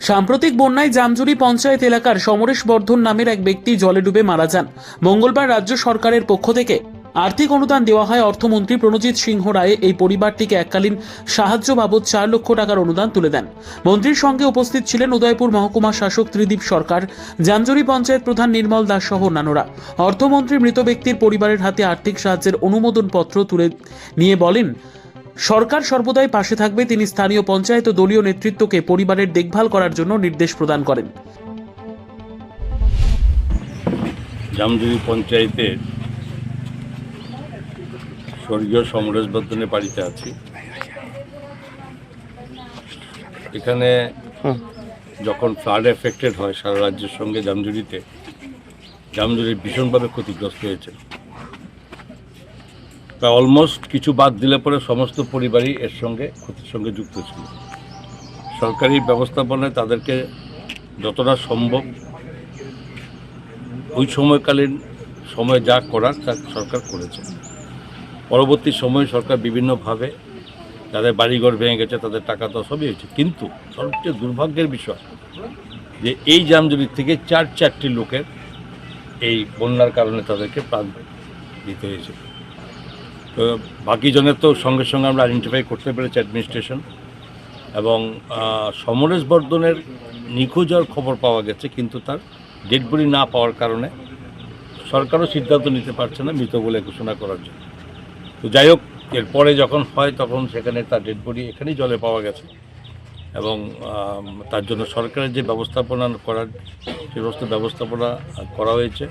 সাম্প্রতিক বন্যায় জামজুরি পঞ্চায়েত এলাকার সমরেশ বর্ধন নামের এক ব্যক্তি জলে ডুবে মারা যান। মঙ্গলবার রাজ্য সরকারের পক্ষ থেকে আর্থিক অনুদান দেওয়া হয় অর্থমন্ত্রী প্রণজিৎ সিংহ রায় এই পরিবারটিকে এককালীন সাহায্য বাবদ চার লক্ষ টাকার অনুদান তুলে দেন। মন্ত্রীর সঙ্গে উপস্থিত ছিলেন উদয়পুর মহকুমা শাসক ত্রিদীপ সরকার, জামজুরি পঞ্চায়েত প্রধান নির্মল দাস সহ অন্যান্যরা। অর্থমন্ত্রী মৃত ব্যক্তির পরিবারের হাতে আর্থিক সাহায্যের অনুমোদন পত্র তুলে নিয়ে বলেন সরকার সর্বদাই পাশে থাকবে তিনি স্থানীয় পঞ্চায়েত ও দলীয় নেতৃত্বকে পরিবারের দেখভাল করার জন্য নির্দেশ প্রদান করেন। জামজুরি পঞ্চায়েতের স্বর্গীয় সমরেশ বর্ধনের বাড়িতে আছি। এখানে যখন ফ্লাড এফেক্টেড হয় সারা রাজ্যের সঙ্গে জামজুরিতে জামজুরি ভীষণভাবে ক্ষতিগ্রস্ত হয়েছে। তা অলমোস্ট কিছু বাদ দিলে পরে সমস্ত পরিবারই এর সঙ্গে, ক্ষতির সঙ্গে যুক্ত ছিল। সরকারি ব্যবস্থাপনায় তাদেরকে যতটা সম্ভব ওই সময়কালীন সময় যা করার তা সরকার করেছে। পরবর্তী সময়ে সরকার বিভিন্নভাবে যাদের বাড়িঘর ভেঙে গেছে, তাদের টাকা তো সবই হয়েছে। কিন্তু সবচেয়ে দুর্ভাগ্যের বিষয় যে এই জামজুরি থেকে চার চারটি লোকের এই বন্যার কারণে তাদেরকে প্রাণ দিতে হয়েছে। তো বাকি জনের তো সঙ্গে সঙ্গে আমরা আইডেন্টিফাই করতে পেরেছি অ্যাডমিনিস্ট্রেশন এবং সমরেশ বর্ধনের নিখোঁজ হওয়ার খবর পাওয়া গেছে, কিন্তু তার ডেড বডি না পাওয়ার কারণে সরকারও সিদ্ধান্ত নিতে পারছে না মৃত বলে ঘোষণা করার জন্য। তো যাই হোক, এরপরে যখন হয় তখন সেখানে তার ডেড বডি এখানেই জলে পাওয়া গেছে এবং তার জন্য সরকারের যে ব্যবস্থাপনা করার সে সমস্ত ব্যবস্থাপনা করা হয়েছে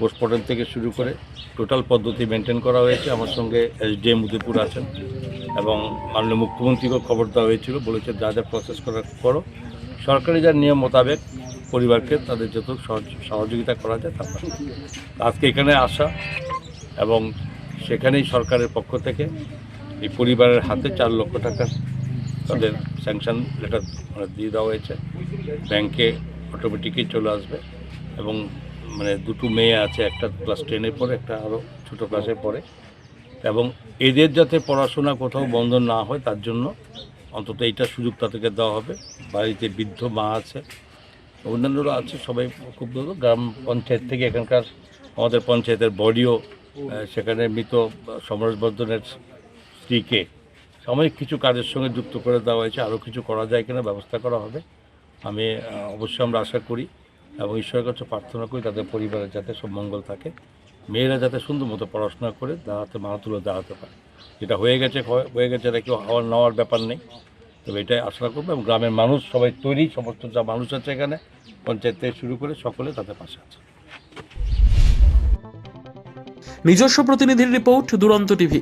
পোস্টমর্টম থেকে শুরু করে টোটাল পদ্ধতি মেনটেন করা হয়েছে। আমার সঙ্গে এসডিএম উদয়পুর আছেন এবং মাননীয় মুখ্যমন্ত্রীকেও খবর দেওয়া হয়েছিল বলেছে যা যা প্রসেস করার করো। সরকারি যার নিয়ম মোতাবেক পরিবারকে তাদের যত সহযোগিতা করা যায় তা করা। আজকে এখানে আসা এবং সেখানেই সরকারের পক্ষ থেকে এই পরিবারের হাতে চার লক্ষ টাকা তাদের স্যাংশন লেটার মানে দিয়ে দেওয়া হয়েছে। ব্যাংকে অটোমেটিকই চলে আসবে এবং মানে দুটো মেয়ে আছে, একটা ক্লাস টেনে পড়ে, একটা আরও ছোটো ক্লাসে পড়ে। এবং এদের যাতে পড়াশোনা কোথাও বন্ধ না হয়, তার জন্য অন্তত এইটা সুযোগ তাদেরকে দেওয়া হবে। বাড়িতে বৃদ্ধ মা আছে, অন্যান্যরা আছে, সবাই খুব গ্রাম পঞ্চায়েত থেকে এখানকার আমাদের পঞ্চায়েতের বডিও সেখানে মৃত সমরেশ বর্ধনের স্ত্রীকে সাময়িক কিছু কাজের সঙ্গে যুক্ত করে দেওয়া হয়েছে। আরও কিছু করা যায় কিনা ব্যবস্থা করা হবে। আমি অবশ্যই আমরা আশা করি। এবং ঈশ্বরের কাছে প্রার্থনা করি তাদের পরিবারের যাতে সব মঙ্গল থাকে। মেয়েরা যাতে সুন্দর মতো পড়াশোনা করে, দাঁড়াতে মা তুলে দাঁড়াতে পারে। যেটা হয়ে গেছে হয়ে গেছে, এটা কেউ হওয়ার, নেওয়ার ব্যাপার নেই। তবে এটাই আশা করব এবং গ্রামের মানুষ, সবাই তৈরি, সমস্ত যা মানুষ আছে এখানে, পঞ্চায়েত থেকে শুরু করে সকলে তাদের পাশে আছে। নিজস্ব প্রতিনিধির রিপোর্ট, দুরন্ত টিভি।